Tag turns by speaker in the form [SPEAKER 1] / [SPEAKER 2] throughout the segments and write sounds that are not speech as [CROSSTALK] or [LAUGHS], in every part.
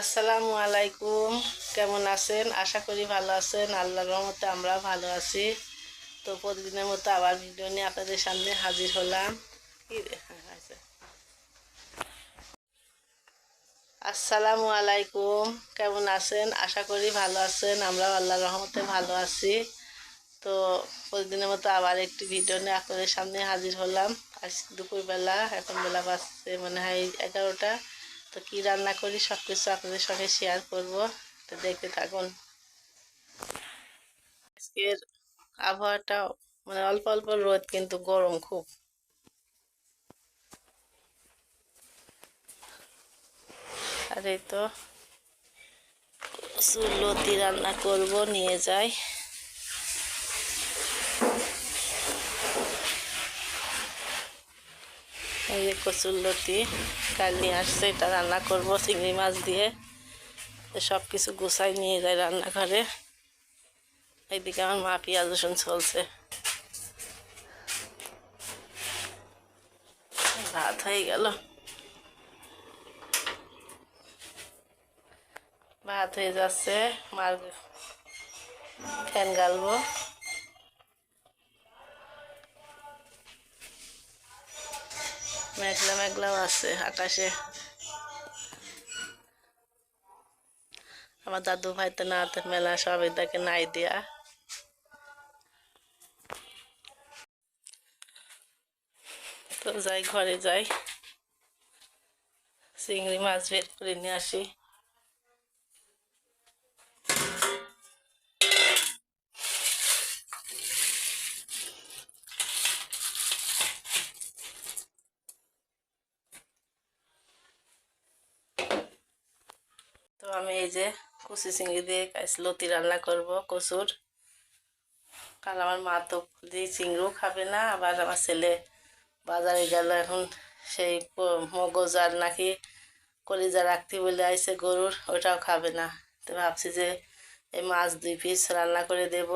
[SPEAKER 1] আসসালামু আলাইকুম। কেমন আছেন? আশা করি ভালো আছেন। আল্লাহর রহমতে আমরা ভালো আছি। তো প্রতিদিনের মতো আবার ভিডিও নিয়ে আপনাদের সামনে হাজির হলাম। আছে। আসসালামু আলাইকুম। কেমন আছেন? আশা করি ভালো আছেন। আমরাও আল্লাহর রহমতে ভালো আছি। তো প্রতিদিনের মতো আবার একটি ভিডিও নিয়ে আপনাদের সামনে হাজির হলাম। আজ দুপুরবেলা, এখন বেলা বাজছে মনে হয় এগারোটা। তো কি রান্না করি সব কিছু আপনাদের সঙ্গে শেয়ার করব। তো দেখতে থাকুন। আজকের আবহাওয়াটা মানে অল্প অল্প রোদ, কিন্তু গরম খুব। আর এই তো লতি রান্না করব, নিয়ে যাই। এই যে কচুর লতি, কাল নিয়ে আসছে, এটা রান্না করব, চিংড়ি মাছ দিয়ে। সব কিছু গুছাই নিয়ে যায় রান্নাঘরে। এইদিকে আমার মা পেঁয়াজ, রসুন চলছে ভাত হয়ে গেল। ভাত হয়ে যাচ্ছে, মার ফ্যান গালবো। মেঘলা মেঘলাও আছে আকাশে। আমার দাদু ভাইতে নাতে মেলা সবাই তাকে নাই দিয়া। তো যাই, ঘরে যাই। চিংড়ি মাছ বের করে নিয়ে আসি তো আমি এই যে কচু চিংড়ি দিয়ে লতি রান্না করব, কচুর। কারণ আমার মা তো দিয়ে চিংড়িও খাবে না, আবার আমার ছেলে বাজারে গেল, এখন সেই মগজ আর নাকি কলিজা রাখতে বলে আইসে গরুর, ওটাও খাবে না। তো ভাবছি যে এই মাছ দুই পিস রান্না করে দেব।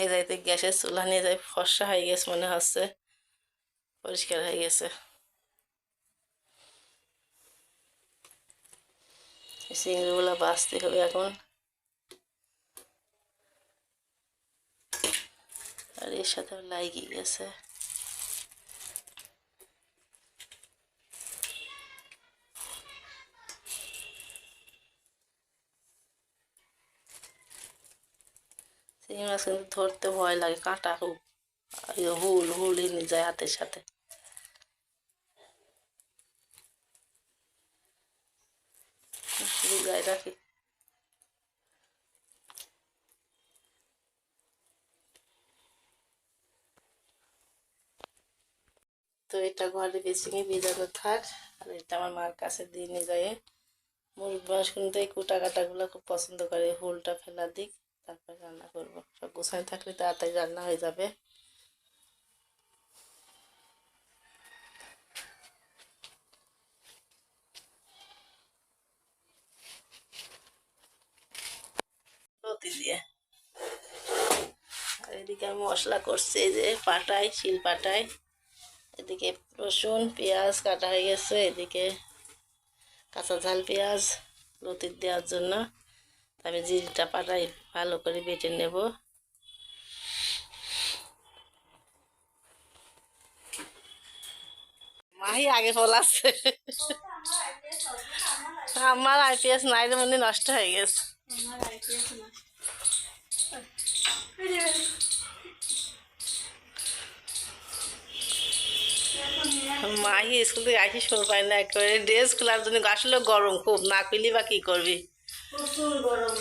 [SPEAKER 1] এই যাইতে গ্যাসের চুলা নিয়ে যাই ফর্সা হয়ে গেছে মনে হচ্ছে, পরিষ্কার হয়ে গেছে। চিংড়িগুলো বাঁচতে হবে এখন আর এর সাথে লাগি গেছে চিংড়ি মাছ কিন্তু ধরতে ভয় লাগে কাঁটা ইয়ে হুল হুল এনে যায় হাতের সাথে গায়ে রাখি। তো এটা ঘরে বেছে নিয়ে ভিজানো থাক। আর এটা আমার মার কাছে দিয়ে নিয়ে যায় মুরগ মাছ কিন্তু এই কুটা কাটাগুলো খুব পছন্দ করে, হুলটা ফেলা দিক, তারপর রান্না করব। সব গোছানো থাকলে তাড়াতাড়ি রান্না হয়ে যাবে। এদিকে মশলা করছি যে পাটাই শিল পাটাই এদিকে রসুন, পেঁয়াজ কাটা হয়ে গেছে, এদিকে কাঁচা ঝাল পেঁয়াজ লতির দেওয়ার জন্য। আমি জিরিটা পাটাই ভালো করে বেটে নেব। মাহি আগে ফলাচ্ছে আমার আইপিএস নাই মানে নষ্ট হয়ে গেছে। মাহি স্কুল থেকে আসি সময় পাই না একেবারে। ড্রেস খোলার জন্য আসলে গরম খুব। না খুলি বা কি করবি?
[SPEAKER 2] প্রচুর গরম।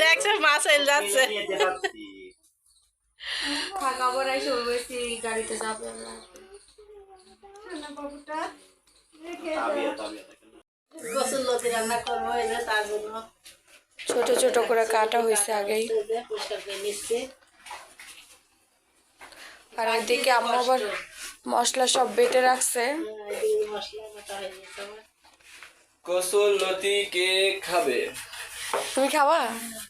[SPEAKER 1] দেখছে যাচ্ছে।
[SPEAKER 2] গাড়িতে যাবে না
[SPEAKER 1] গোসল লতি রান্না করব এই যে তার জন্য
[SPEAKER 2] ছোট ছোট করে কাটা হয়েছে আগেই। আর এদিকে আম্মা আবার মশলা। সব বেটে রাখছে।
[SPEAKER 1] হ্যাঁ, হয়ে।
[SPEAKER 3] কসুর লতি কে খাবে?
[SPEAKER 2] তুমি খাবা?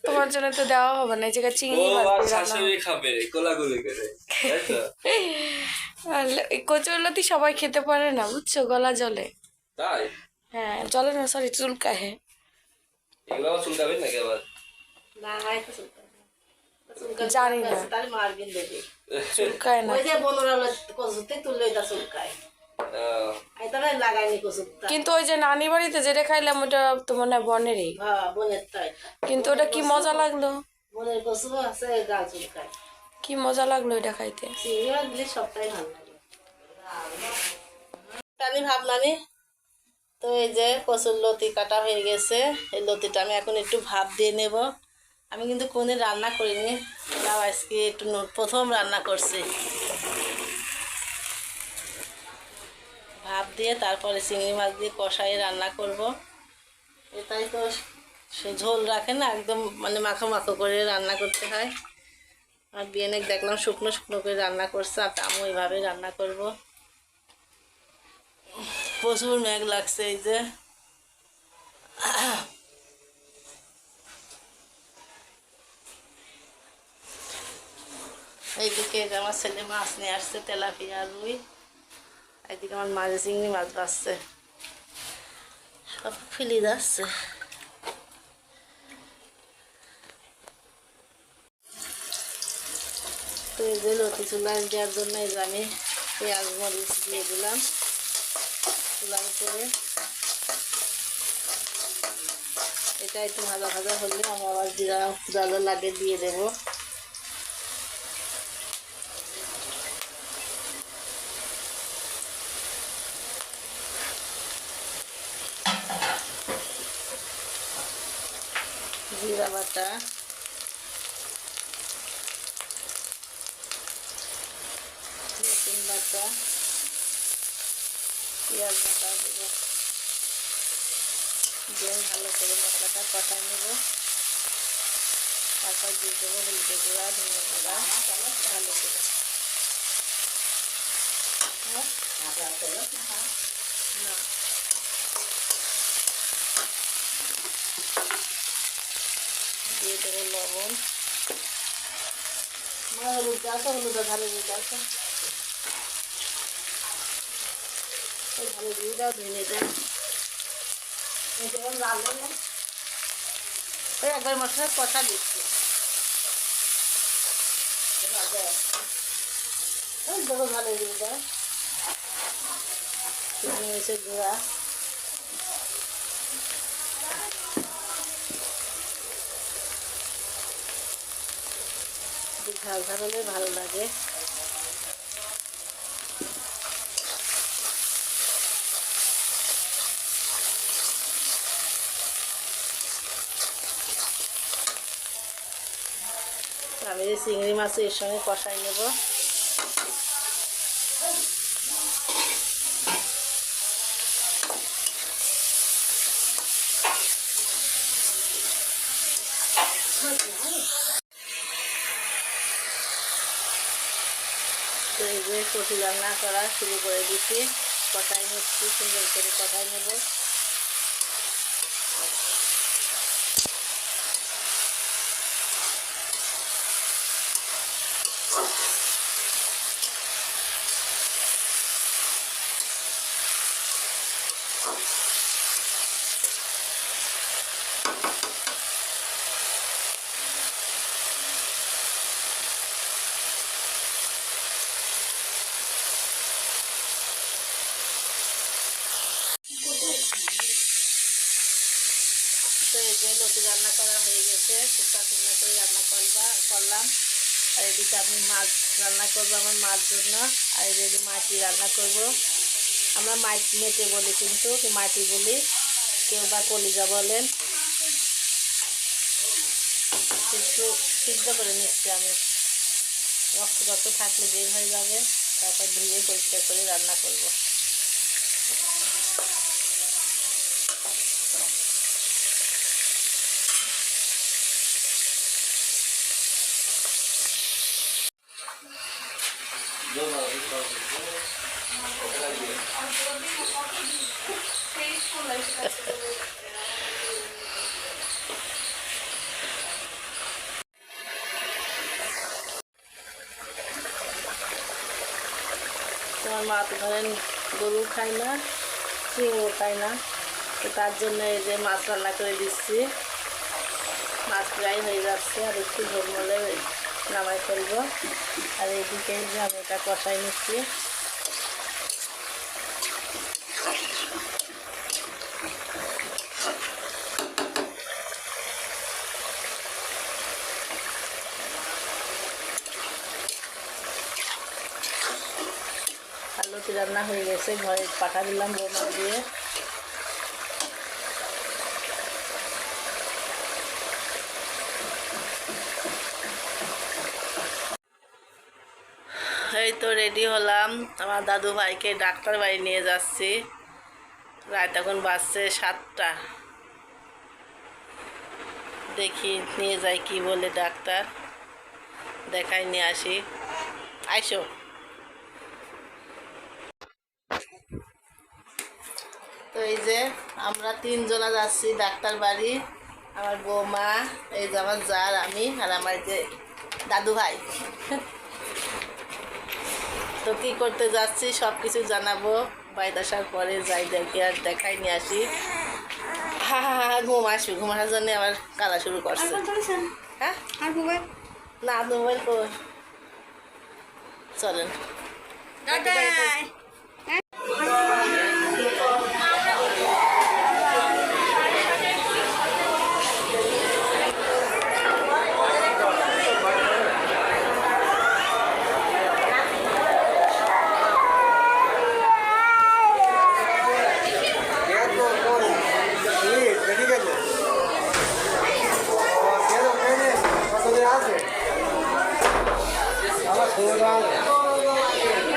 [SPEAKER 2] তোমার জন্য তো দেওয়া হবে না এই জায়গায় চিংড়ি
[SPEAKER 3] খাবে কোলাগুলি করে [LAUGHS]
[SPEAKER 2] কচুরলতি সবাই খেতে পারে না বুঝছ? গলা জলে
[SPEAKER 3] তাই?
[SPEAKER 2] হ্যাঁ জলে না সরি চুলকায়
[SPEAKER 3] এগুলো আবার চুলকাবে নাকি আবার?
[SPEAKER 1] না হয় তো চুলকায়
[SPEAKER 2] জানি না।
[SPEAKER 1] তাহলে মারবিন দেখি।
[SPEAKER 2] চুলকায় না।
[SPEAKER 1] ওই যে বনুরা কচুতে তুললে এটা চুলকায়।
[SPEAKER 3] আহ,
[SPEAKER 1] আমি তো ভাই লাগাইনি কচুরটা।
[SPEAKER 2] কিন্তু ওই যে নানি বাড়িতে যেটা খাইলাম ওটা তো মনে হয় বনেরই।
[SPEAKER 1] হ্যাঁ বোনের তাই
[SPEAKER 2] কিন্তু ওটা কি মজা লাগল?
[SPEAKER 1] বোনের কচু আছে গা চুলকায়।
[SPEAKER 2] কি মজা লাগল এটা খাইতে?
[SPEAKER 1] চিংড়ি মাছ সবটাই ভালো লাগে। ভাবনানি তো এই যে কচুর লতি কাটা হয়ে গেছে, এই লতিটা আমি এখন একটু ভাপ দিয়ে নেব। আমি কিন্তু কোনদিন রান্না করিনি, তাও আজকে একটু প্রথম রান্না করছি। ভাপ দিয়ে তারপরে চিংড়ি মাছ দিয়ে কষাই রান্না করব। এটাই তো ঝোল রাখে না, একদম মানে মাখো মাখো করে রান্না করতে হয়। আর বিয়েনে দেখলাম শুকনো শুকনো করে রান্না করছে, আর আমিও এইভাবে রান্না করব। প্রচুর মেঘ লাগছে এই যে। এইদিকে আমার ছেলে মাছ নিয়ে আসছে, তেলাপিয়া, রুই। এইদিকে আমার মাঝে চিংড়ি মাছ সব ফেলে যাচ্ছে। তো এই যে লতি চুলায় দেওয়ার জন্য আমি পেঁয়াজ, মরিচ দিয়ে দিলাম। চুলার উপরে। এটা একটু ভাজা ভাজা হলে আমি আবার জিরা জালো লাগে দিয়ে দেব। জিরা বাটা। রসুন বাটা পেঁয়াজ বাটা দেবো দিয়ে ভালো করে মশলাটা কষাই নেব তারপর দিয়ে দেবো হলুদের গুঁড়া ধনে গুঁড়া ভালো করে না দিয়ে দেবো লবণ মা হলুদ দাও হলুদ ভালো দিয়ে দাও তো। এই ভালো দিয়ে দাও ধনে দাও এই যেমন লাল না ওই একবার মশলা কষা দিচ্ছি দেখো ভালো চিনি মিশে গুঁড়া ঝাল ঝাল হলে ভালো লাগে আমি এই চিংড়ি মাছ এর সঙ্গে কষাই নেব। যে কচু রান্না করা শুরু করে দিচ্ছি। কষাই নিচ্ছি, সুন্দর করে কষাই নেব। যে লতি রান্না করা হয়ে গেছে। টুকটাক সুন্দর করে রান্না করবা করলাম। আর এদিকে আমি মাছ রান্না করব আমার মাছ জন্য। আর এদিকে মাটি রান্না করব। আমরা মাটি মেটে বলি কিন্তু মাটি বলি। কেউ বা কলিজা বলেন। একটু সিদ্ধ করে নিচ্ছি আমি। রক্ত রক্ত থাকলে বের হয়ে যাবে, তারপর ধুয়ে পরিষ্কার করে রান্না করব। আমার মা তো ধরেন গরু খায় না চিংড়িও খায় না। তো তার জন্য এই যে মাছ রান্না করে দিচ্ছি। মাছ প্রায় হয়ে যাচ্ছে, আর একটু ঝোলমলে নামাই ফেলব। আর এইদিকে যে আমি এটা কষাই নিচ্ছি। আলুটি রান্না হয়ে গেছে, ঘরে পাঠা দিলাম বোমা দিয়ে। এই তো রেডি হলাম। আমার দাদু ভাইকে ডাক্তার বাড়ি নিয়ে যাচ্ছি। রাত এখন বাজছে সাতটা। দেখি নিয়ে যাই কি বলে ডাক্তার। দেখাই নিয়ে আসি। আইসো। এই যে আমরা তিনজনা যাচ্ছি ডাক্তার বাড়ি আমার বৌমা এই যে আমার যার আমি আর আমার যে দাদু ভাই। [LAUGHS] তো কী করতে যাচ্ছি সব কিছু জানাব বাড়িতে আসার পরে যাই দেখি আর দেখাই নিয়ে আসি। হা হা হা ঘুম আসবে ঘুম আসার জন্য আবার কালা শুরু করছে। হ্যাঁ?
[SPEAKER 2] আর মোবাইল?
[SPEAKER 1] না মোবাইল কই? চলেন।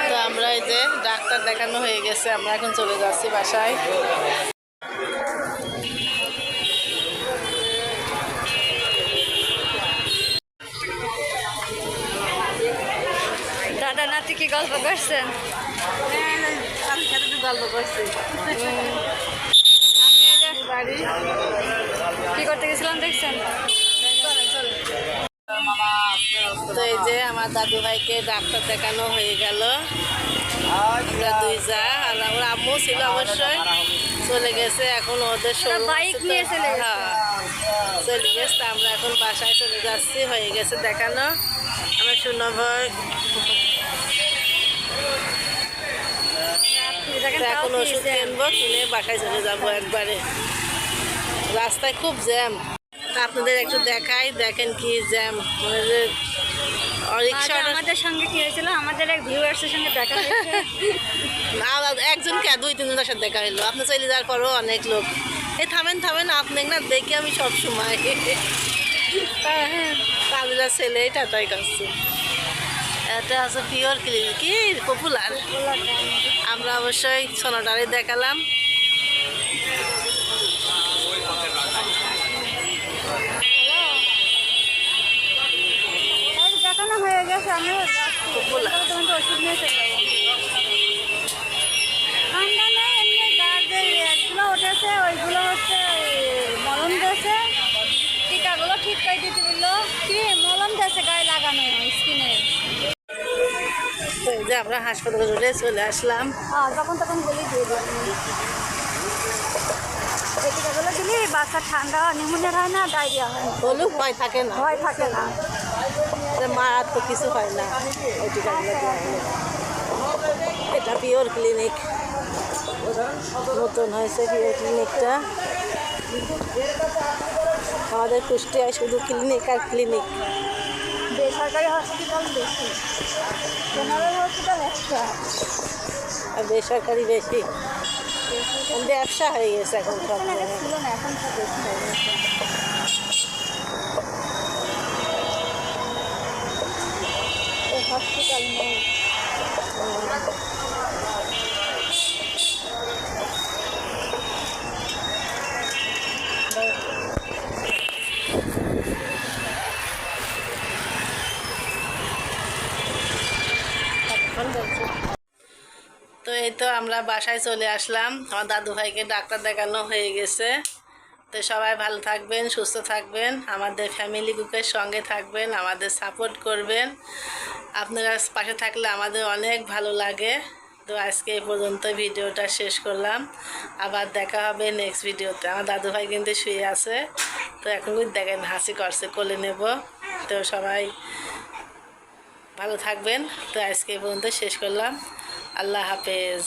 [SPEAKER 1] তো আমরা এই যে ডাক্তার দেখানো হয়ে গেছে আমরা এখন চলে যাচ্ছি বাসায়।
[SPEAKER 2] দাদা নাতি কি গল্প করছেন
[SPEAKER 1] একটু গল্প করছি।
[SPEAKER 2] কি করতে গেছিলাম দেখছেন?
[SPEAKER 1] তো এই যে আমার দাদু ভাইকে ডাক্তার দেখানো হয়ে গেল। আমরা দুই যা আর ওর আম্মু ছিল অবশ্যই চলে গেছে এখন ওদের
[SPEAKER 2] বাইক নিয়ে চলে গেছে।
[SPEAKER 1] চলে গেছে তা আমরা এখন বাসায় চলে যাচ্ছি হয়ে গেছে দেখানো। আমরা তো এখন ওষুধ কিনবো কিনে বাসায় চলে যাব একবারে। রাস্তায় খুব জ্যাম। তা আপনাদের একটু দেখাই দেখেন কি জ্যাম রিক্সা
[SPEAKER 2] আমাদের সঙ্গে কি হয়েছিল? আমাদের এক ভিউয়ার্সের সঙ্গে দেখা হয়েছে।
[SPEAKER 1] একজনকে দুই তিনজনের সাথে দেখা হলো আপনি চলে যাওয়ার পরও অনেক লোক। এই থামেন থামেন আপনি না দেখি আমি সব সময় কাজের ছেলে এটা তাই করছে। এটা আছে পিওর ক্লিন কি পপুলার আমরা অবশ্যই সোনাটারে দেখালাম
[SPEAKER 2] এই দেখানো হয়ে গেছে আমি
[SPEAKER 1] পপুলার
[SPEAKER 2] তোমাকে ওষুধ নিয়ে চলে যাব ঠান্ডা নেই এমনি গার যে রেটগুলো উঠেছে ওইগুলো হচ্ছে মলম দিয়েছে টিকাগুলো ঠিক করে দিতে বলল কি মলম দিয়েছে গায়ে লাগানো স্কিনে
[SPEAKER 1] তো এই যে আমরা হাসপাতালে চলে চলে আসলাম।
[SPEAKER 2] হ্যাঁ যখন তখন বলি দিয়ে দিই দিলে বাচ্চা ঠান্ডা নিউমোনিয়া হয় না ডায়রিয়া হয়
[SPEAKER 1] হলেও ভয় থাকে না।
[SPEAKER 2] ভয় থাকে না।
[SPEAKER 1] কিছু হয় না ওই টিকাগুলো এটা পিওর ক্লিনিক। নতুন হয়েছে পিওর ক্লিনিকটা। আমাদের কুষ্টিয়ায় শুধু ক্লিনিক আর ক্লিনিক।
[SPEAKER 2] বেসরকারি হসপিটাল বেশি। হসপিটাল একটা
[SPEAKER 1] আর বেসরকারি বেশি। ব্যবসা হয়ে গেছে এখন সব
[SPEAKER 2] এখন সব বেশি হয়ে গেছে হসপিটাল নেই
[SPEAKER 1] এখন বলছি। তো এই তো আমরা বাসায় চলে আসলাম। আমার দাদু ভাইকে ডাক্তার দেখানো হয়ে গেছে। তো সবাই ভালো থাকবেন, সুস্থ থাকবেন। আমাদের ফ্যামিলি গ্রুপের সঙ্গে থাকবেন, আমাদের সাপোর্ট করবেন। আপনারা পাশে থাকলে আমাদের অনেক ভালো লাগে। তো আজকে এই পর্যন্ত ভিডিওটা শেষ করলাম। আবার দেখা হবে নেক্সট ভিডিওতে। আমার দাদু ভাই কিন্তু শুয়ে আছে। তো এখন কিন্তু দেখেন হাসি করছে কোলে নেব। তো সবাই ভালো থাকবেন। তো আজকে এই পর্যন্ত শেষ করলাম। আল্লাহ হাফেজ।